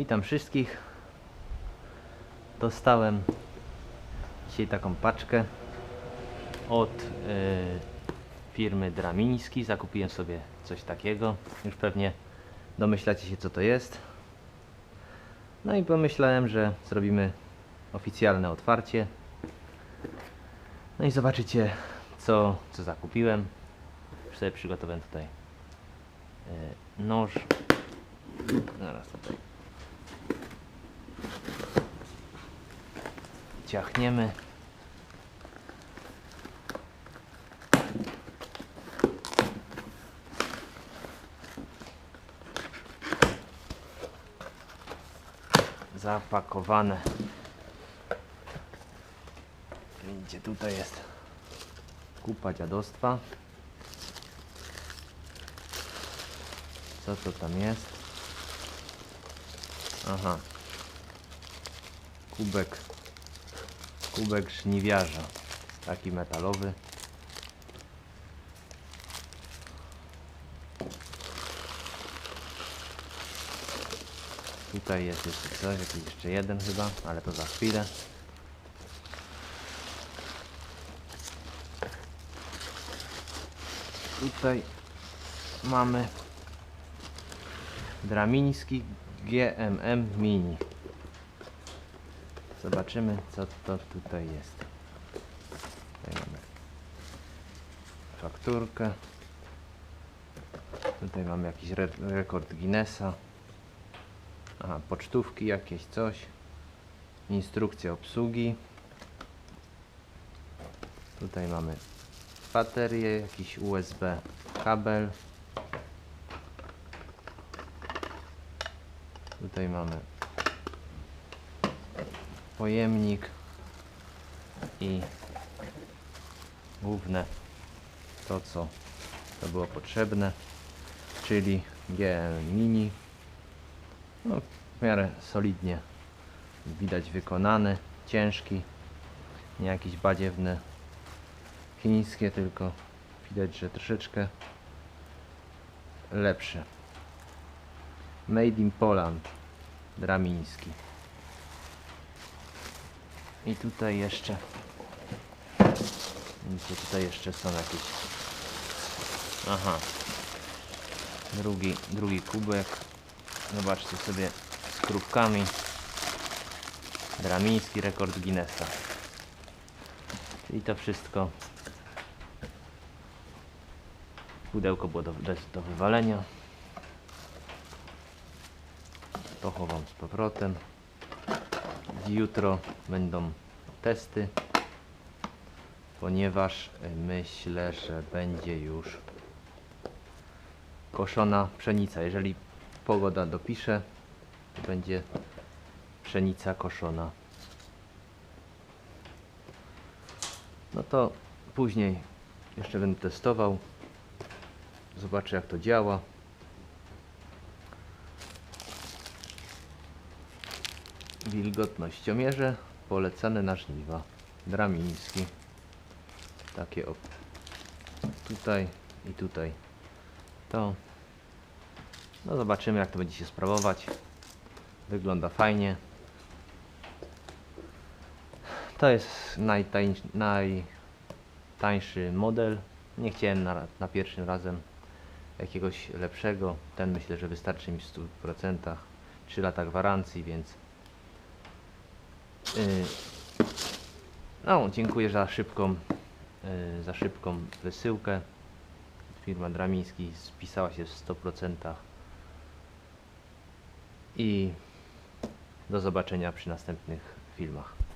Witam wszystkich. Dostałem dzisiaj taką paczkę od e, firmy Dramiński. Zakupiłem sobie coś takiego. Już pewnie domyślacie się co to jest. No i pomyślałem, że zrobimy oficjalne otwarcie. No i zobaczycie co, co zakupiłem. Już sobie przygotowałem tutaj e, noż. Zaraz tutaj ciachniemy. Zapakowane. Widzicie, tutaj jest kupa dziadostwa. Co to tam jest? Aha. Kubek. Kubek żniwiarza. Taki metalowy. Tutaj jest jeszcze coś, jakiś jeszcze jeden chyba, ale to za chwilę. Tutaj mamy Dramiński GMM Mini. Zobaczymy co to tutaj jest. Tutaj mamy fakturkę. Tutaj mamy jakiś re rekord Guinnessa. Aha, pocztówki jakieś coś. Instrukcja obsługi. Tutaj mamy baterię, jakiś USB kabel. Tutaj mamy pojemnik i główne to co to było potrzebne czyli GM Mini. No, w miarę solidnie widać wykonany ciężki nie jakiś badziewny chińskie tylko widać, że troszeczkę lepsze. Made in Poland Dramiński. I tutaj jeszcze widzicie, tutaj jeszcze są jakieś aha. Drugi, drugi kubek. Zobaczcie sobie z krówkami. Dramiński rekord Guinnessa. Czyli to wszystko pudełko było do, do, do wywalenia to chowam z powrotem. Jutro będą testy ponieważ y, myślę, że będzie już koszona pszenica. Jeżeli pogoda dopisze to będzie pszenica koszona. No to później jeszcze będę testował. Zobaczę jak to działa wilgotnościomierze polecane na żniwa. Dramiński. Takie o tutaj i tutaj. To no zobaczymy jak to będzie się sprawować. Wygląda fajnie. To jest najtańszy, najtańszy model. Nie chciałem na, na pierwszym razem jakiegoś lepszego. Ten myślę, że wystarczy mi w 100% 3 lata gwarancji, więc no, dziękuję za szybką, yy, za szybką wysyłkę. Firma Dramiński spisała się w 100% i do zobaczenia przy następnych filmach.